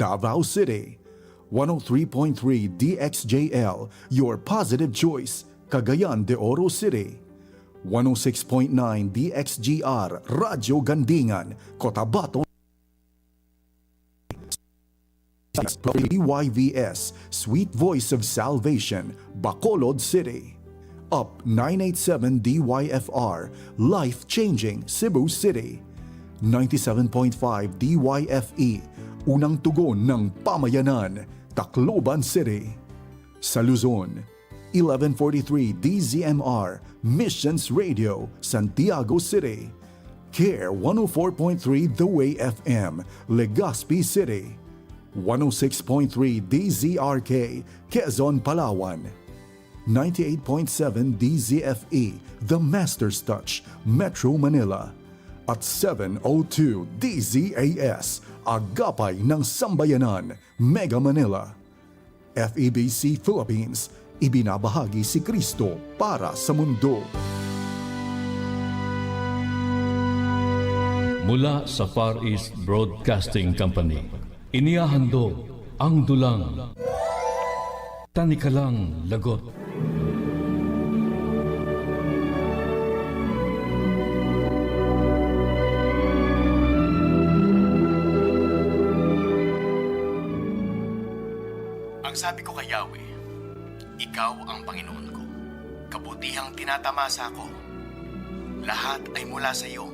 Davao City. 103.3 DXJL, your positive choice, Cagayan de Oro City. 106.9 DXGR, Radyo Gandingan, Cotabato DYVS, Sweet Voice of Salvation, Bacolod City. Up 987 DYFR, Life Changing, Cebu City. 97.5 DYFE, Unang Tugon ng Pamayanan, Tacloban City. Sa Luzon, 1143 DZMR, Missions Radio, Santiago City. Care 104.3 The Way FM, Legazpi City. 106.3 DZRK, Quezon, Palawan. 98.7 DZFE, The Master's Touch, Metro Manila. At 702 DZAS, Agapay ng Sambayanan, Mega Manila. FEBC Philippines, ibinabahagi si Kristo para sa mundo. Mula sa Far East Broadcasting Company, inihahandog ang dulang. Tanikalang lagot. Ang sabi ko kay Yahweh, Ikaw ang Panginoon ko. Kabutihang tinatamasa ko. Lahat ay mula sa iyo.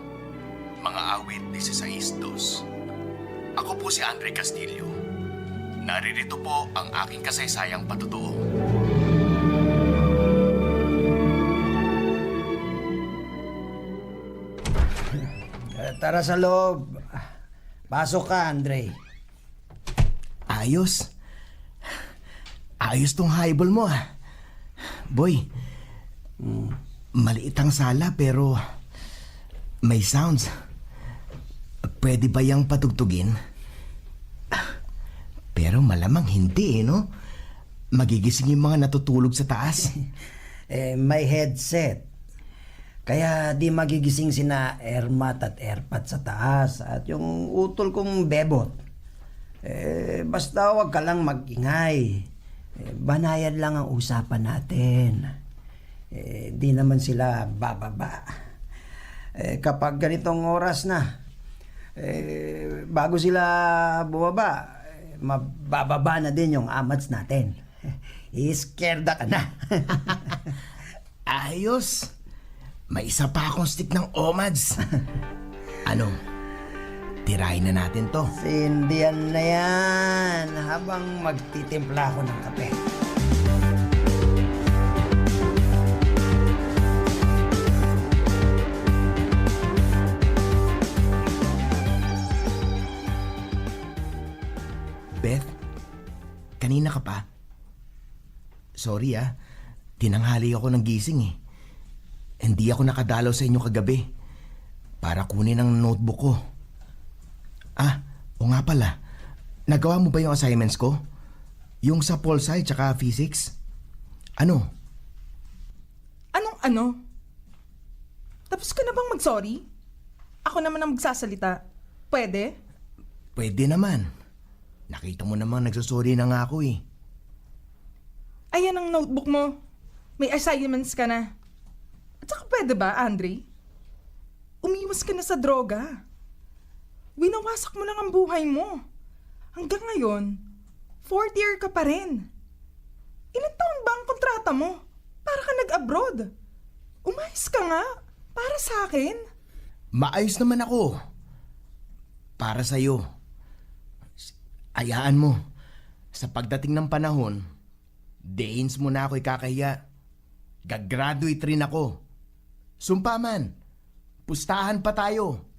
Mga awit 16.2 Ako po si Andre Castillo. Naririto po ang aking kasaysayang patutuo. Eh, Tara sa loob. Pasok ka, Andre. Ayos. Ayos tong highball mo ah. Boy, maliit ang sala pero may sounds. Pwede ba yung patugtugin? Pero malamang hindi eh, no? Magigising yung mga natutulog sa taas. Eh, may headset. Kaya di magigising sina Ermat at Erpat sa taas at yung utol kong bebot. Eh, basta wag ka lang magingay. Eh, banayan lang ang usapan natin. Eh, di naman sila bababa. Eh, kapag ganitong oras na, eh, bago sila bumaba, eh, mabababa na din yung amats natin. Iskerda ka na. Ayos. May isa pa akong stick ng omads. ano? Tirahin na natin to. Sindihan na yan habang magtitimpla ako ng kape. Beth, kanina ka pa? Sorry ah, tinanghali ako ng gising eh. Hindi ako nakadalaw sa inyo kagabi para kunin ang notebook ko. Ah, o nga pala, nagawa mo ba yung assignments ko? Yung sa pol sci tsaka physics? Ano? Anong ano? Tapos ka na bang mag-sorry? Ako naman ang magsasalita. Pwede? Pwede naman. Nakita mo namang nagsusorry na nga ako eh. Ayan ang notebook mo. May assignments ka na. At saka pwede ba, Andre? Umiwas ka na sa droga. Winawasak mo lang ang buhay mo. Hanggang ngayon, fourth year ka pa rin. Ilan taon ba ang kontrata mo? Para ka nag-abroad. Umayos ka nga. Para sa akin. Maayos naman ako. Para sa'yo. Ayaan mo. Sa pagdating ng panahon, dains mo na ako ikakahiya. Gagraduate rin ako. Sumpa man. Pustahan pa tayo.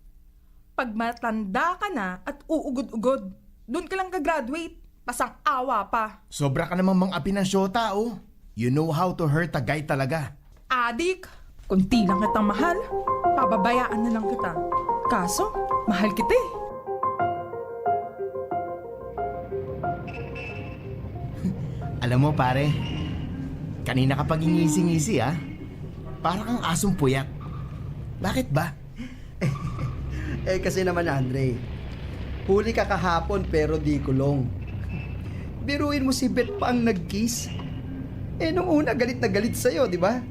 Pag matanda ka na at uugod-ugod, doon ka lang gagraduate. Pasang awa pa. Sobra ka namang mang api ng syota, oh. You know how to hurt a guy talaga. Adik, kunti lang kitang mahal. Pababayaan na lang kita. Kaso, mahal kita eh. Alam mo, pare, kanina ka pag ngisi-ngisi, ah. Para kang asong puyat. Bakit ba? Eh kasi naman Andre, Huli ka kahapon pero di kulong. Biruin mo si Beth pa ang nag-kiss. Eh nung una galit na galit sa'yo, di ba?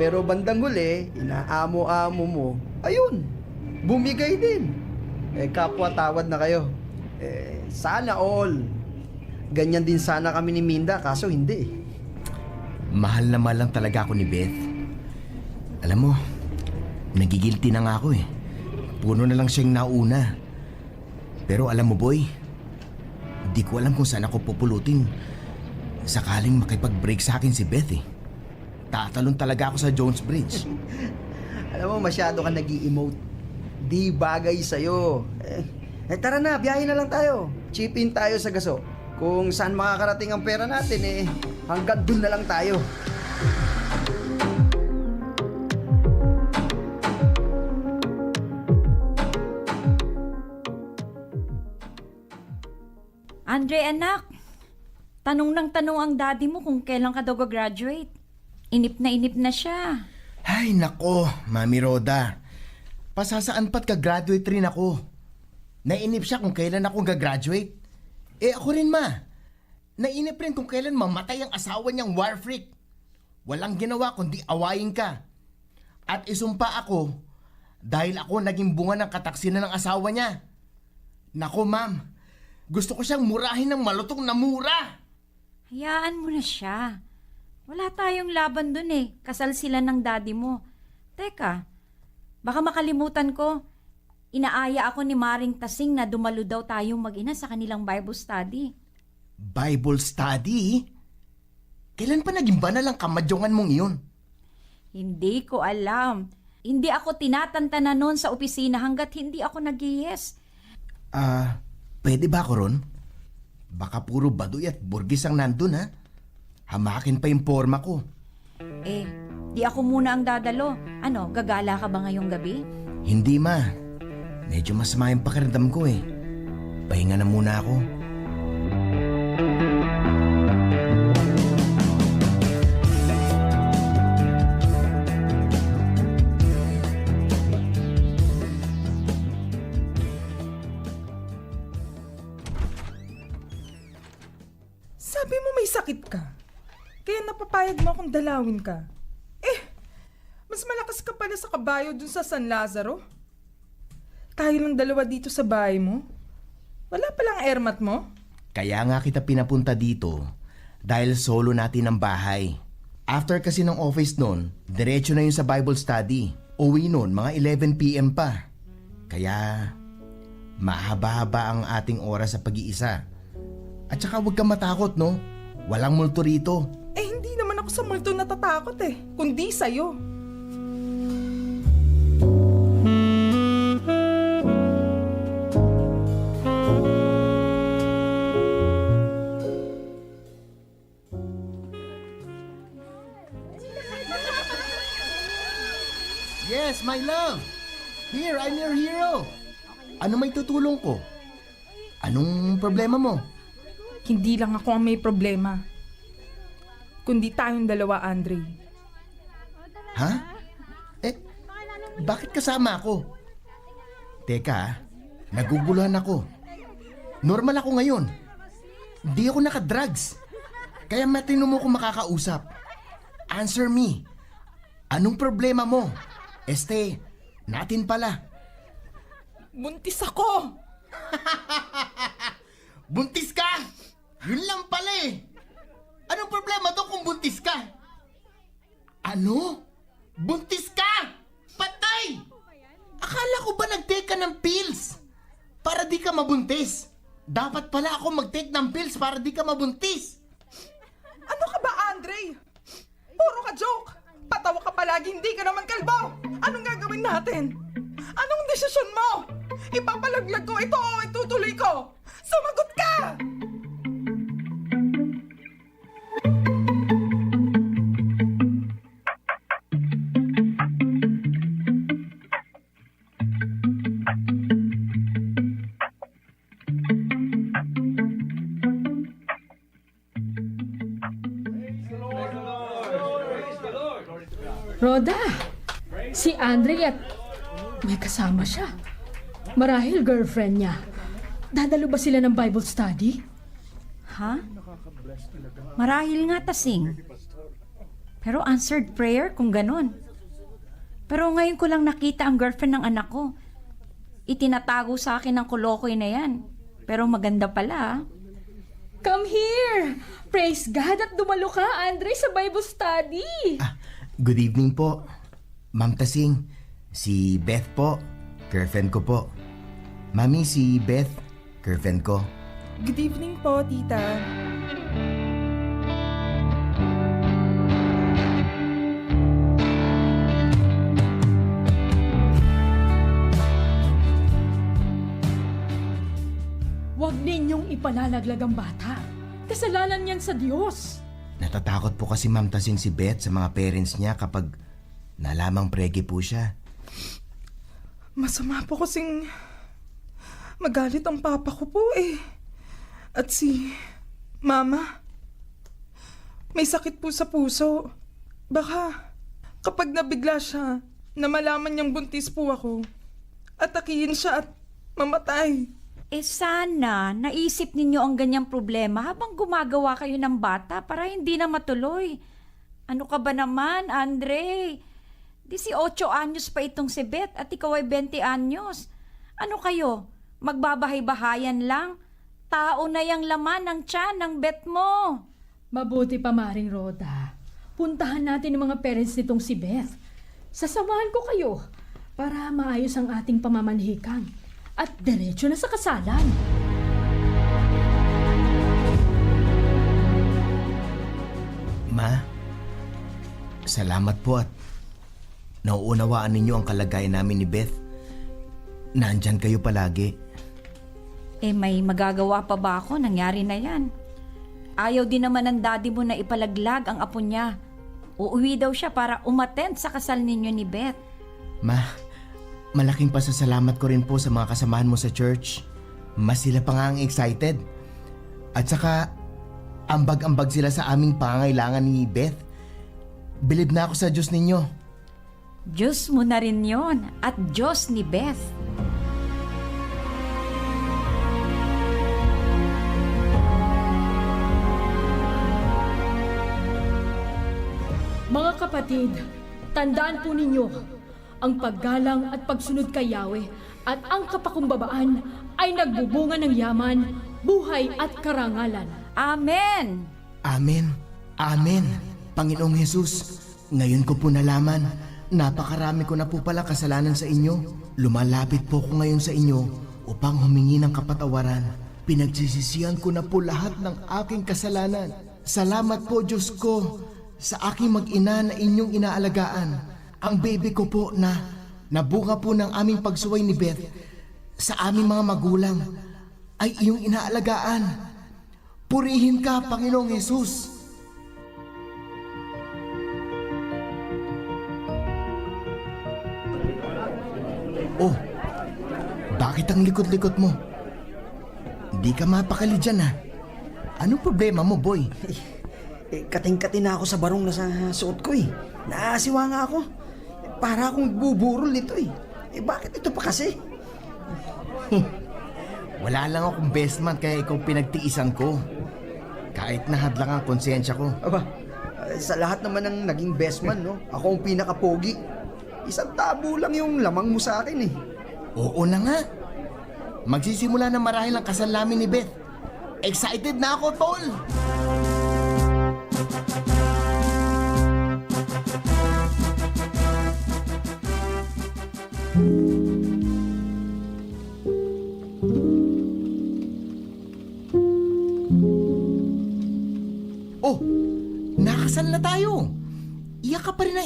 Pero bandang huli, inaamo-amo mo. Ayun, bumigay din. Eh kapwa tawad na kayo. Eh sana all. Ganyan din sana kami ni Minda kaso hindi. Mahal na mahal lang talaga ako ni Beth. Alam mo, nagigilty na nga ako eh. Puno na lang siyang nauna. Pero alam mo boy, di ko alam kung saan ako pupulutin. Sakaling makipag-break sa akin si Beth eh. Tatalon talaga ako sa Jones Bridge. Alam mo, masyado ka nag emote Di bagay sa'yo. Eh, eh tara na, biyahe na lang tayo. Chip in tayo sa gaso. Kung saan makakarating ang pera natin eh, hanggang dun na lang tayo. Andre, anak. Tanong ng tanong ang daddy mo kung kailan ka daw graduate. Inip na inip na siya. Ay nako, Mami Roda. Pasasaan pa't ka-graduate rin ako. Nainip siya kung kailan ako gagraduate. Eh ako rin ma. Nainip rin kung kailan mamatay ang asawa niyang war freak. Walang ginawa kundi awayin ka. At isumpa ako dahil ako naging bunga ng kataksinan ng asawa niya. Nako ma'am, gusto ko siyang murahin ng malutong na mura. Hayaan mo na siya. Wala tayong laban dun eh. Kasal sila ng daddy mo. Teka, baka makalimutan ko. Inaaya ako ni Maring Tasing na dumalo daw tayong mag-ina sa kanilang Bible study. Bible study? Kailan pa naging banal ang kamadyongan mong iyon? Hindi ko alam. Hindi ako tinatantana noon sa opisina hanggat hindi ako nag-yes. Ah, pwede ba ako ron? Baka puro baduy at burgis ang nandun ha? Hamakin pa yung forma ko. Eh, di ako muna ang dadalo. Ano, gagala ka ba ngayong gabi? Hindi ma. Medyo masama yung pakiramdam ko eh. Pahinga na muna ako. Dalawin ka. Eh, mas malakas ka pala sa kabayo dun sa San Lazaro. Tayo lang dalawa dito sa bahay mo. Wala palang ermat mo? Kaya nga kita pinapunta dito dahil solo natin ang bahay. After kasi ng office noon, diretso na yun sa Bible study. Uwi noon, mga 11pm pa. Kaya, mahaba-haba ang ating oras sa pag-iisa. At saka huwag kang matakot, no? Walang multo rito. Ako sa multo natatakot eh. Kundi sa'yo. Yes, my love! Here, I'm your hero! Ano may tutulong ko? Anong problema mo? Hindi lang ako ang may problema. Kundi tayong dalawa, Andre. Ha? Eh, bakit kasama ako? Teka, ah, naguguluhan ako. Normal ako ngayon. Di ako nakadrugs. Kaya matino mo ko makakausap. Answer me. Anong problema mo? Este, natin pala. Buntis ako! Buntis ka! Yun lang pala eh. Anong problema to kung buntis ka? Ano? Buntis ka! Patay! Akala ko ba nag-take ka ng pills? Para di ka mabuntis. Dapat pala ako mag-take ng pills para di ka mabuntis. Ano ka ba, Andre? Puro ka joke! Patawa ka palagi, hindi ka naman kalbo! Anong gagawin natin? Anong desisyon mo? Ipapalaglag ko ito o itutuloy ko? Sumagot ka! Roda, si Andre at may kasama siya. Marahil girlfriend niya. Dadalo ba sila ng Bible study? Ha? Marahil nga tasing. Pero answered prayer kung ganon. Pero ngayon ko lang nakita ang girlfriend ng anak ko. Itinatago sa akin ng kolokoy na yan. Pero maganda pala ah. Come here! Praise God at dumalo ka, Andre, sa Bible study! Ah, good evening po. Ma'am Tasing, si Beth po, girlfriend ko po. Mami, si Beth, girlfriend ko. Good evening po, tita. Huwag ninyong ipalalaglag ang bata. Kasalanan yan sa Diyos. Natatakot po kasi Ma'am Tasing si Beth sa mga parents niya kapag nalamang pregi po siya. Masama po kasing magalit ang papa ko po eh. At si mama, may sakit po sa puso. Baka kapag nabigla siya na malaman niyang buntis po ako, atakihin siya at mamatay. Eh sana, naisip ninyo ang ganyang problema habang gumagawa kayo ng bata para hindi na matuloy. Ano ka ba naman, Andre? 18 anyos pa itong si Beth at ikaw ay 20 anyos. Ano kayo? Magbabahay-bahayan lang? Tao na yung laman ng tiyan ng Beth mo. Mabuti pa, Maring Roda. Puntahan natin ang mga parents nitong si Beth. Sasamahan ko kayo para maayos ang ating pamamanhikan at diretso na sa kasalan. Ma, salamat po at nauunawaan ninyo ang kalagayan namin ni Beth. Nandyan kayo palagi. Eh may magagawa pa ba ako? Nangyari na yan. Ayaw din naman ng daddy mo na ipalaglag ang apo niya. Uuwi daw siya para umattend sa kasal ninyo ni Beth. Ma, malaking pasasalamat ko rin po sa mga kasamahan mo sa church. Mas sila pa nga ang excited. At saka, ambag-ambag sila sa aming pangangailangan ni Beth. Bilib na ako sa Diyos ninyo. Diyos mo na rin yon at Diyos ni Beth. Mga kapatid, tandaan po ninyo, ang paggalang at pagsunod kay Yahweh at ang kapakumbabaan ay nagbubunga ng yaman, buhay at karangalan. Amen! Amen. Amen. Panginoong Jesus, ngayon ko po nalaman, napakarami ko na po pala kasalanan sa inyo. Lumalapit po ko ngayon sa inyo upang humingi ng kapatawaran. Pinagsisisihan ko na po lahat ng aking kasalanan. Salamat po Diyos ko sa aking mag-ina na inyong inaalagaan. Ang baby ko po na nabunga po ng aming pagsuway ni Beth sa aming mga magulang ay iyong inaalagaan. Purihin ka, Panginoong Yesus. Oh, bakit ang likot-likot mo? Hindi ka mapakali dyan ah. Anong problema mo, boy? Eh, kating-kating na ako sa barong na suot ko eh. Naasiwa nga ako. Para akong buburol nito eh. Eh bakit ito pa kasi? Wala lang akong best man kaya ikaw pinagtiisan ko. Kahit nahad lang ang konsensya ko. Aba, eh, sa lahat naman ng naging best man, no? Ako ang pinakapogi. Isang tabo lang yung lamang mo sa akin eh. Oo na nga. Magsisimula na marahil ang kasal namin ni Beth. Excited na ako, tol!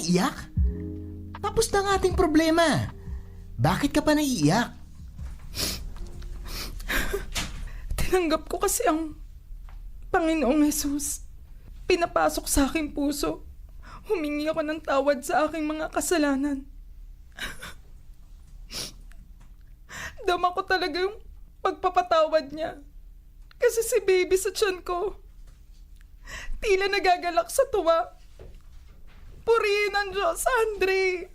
Iyak ka pa rin ang iyak? Tapos na ang ating problema. Bakit ka pa naiiyak? Tinanggap ko kasi ang Panginoong Jesus. Pinapasok sa aking puso. Humingi ako ng tawad sa aking mga kasalanan. Dama ko talaga yung pagpapatawad niya. Kasi si baby sa tiyan ko, tila nagagalak sa tuwa. Purihin ang Diyos, Andre!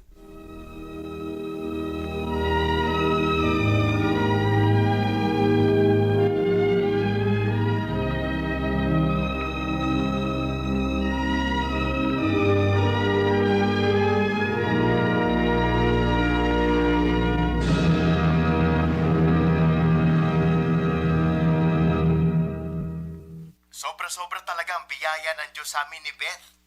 Sobra-sobra talaga ang biyaya ng Diyos sa amin ni Beth.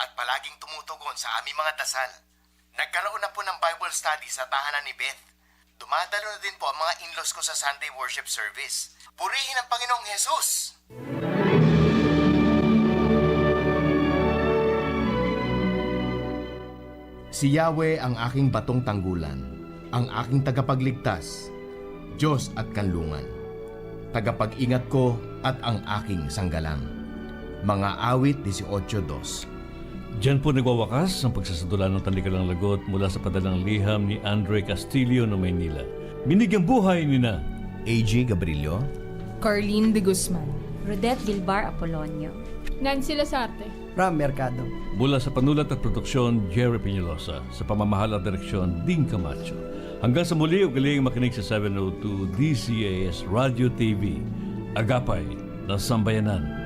At palaging tumutugon sa aming mga dasal. Nagkaroon na po ng Bible study sa tahanan ni Beth. Dumadalo na din po ang mga in-laws ko sa Sunday worship service. Purihin ang Panginoong Jesus! Si Yahweh ang aking batong tanggulan, ang aking tagapagligtas, Diyos at kanlungan, tagapag-ingat ko at ang aking sanggalang. Mga awit 18.2 Diyan po nagwawakas ang pagsasadula ng Tanlikalang Lagot mula sa padalang liham ni Andre Castillo ng Maynila. Binigyang buhay ni na AG Gabrilio, Carlene de Guzman. Rodette Vilbar Apolonio. Nancy Lasarte. Ram Mercado. mula sa panulat at produksyon Jerry Peñalosa sa pamamahala at direksyon Ding Camacho. Hanggang sa muli, ugaling makinig sa 702 DCAS Radio TV. Agapay ng Sambayanan.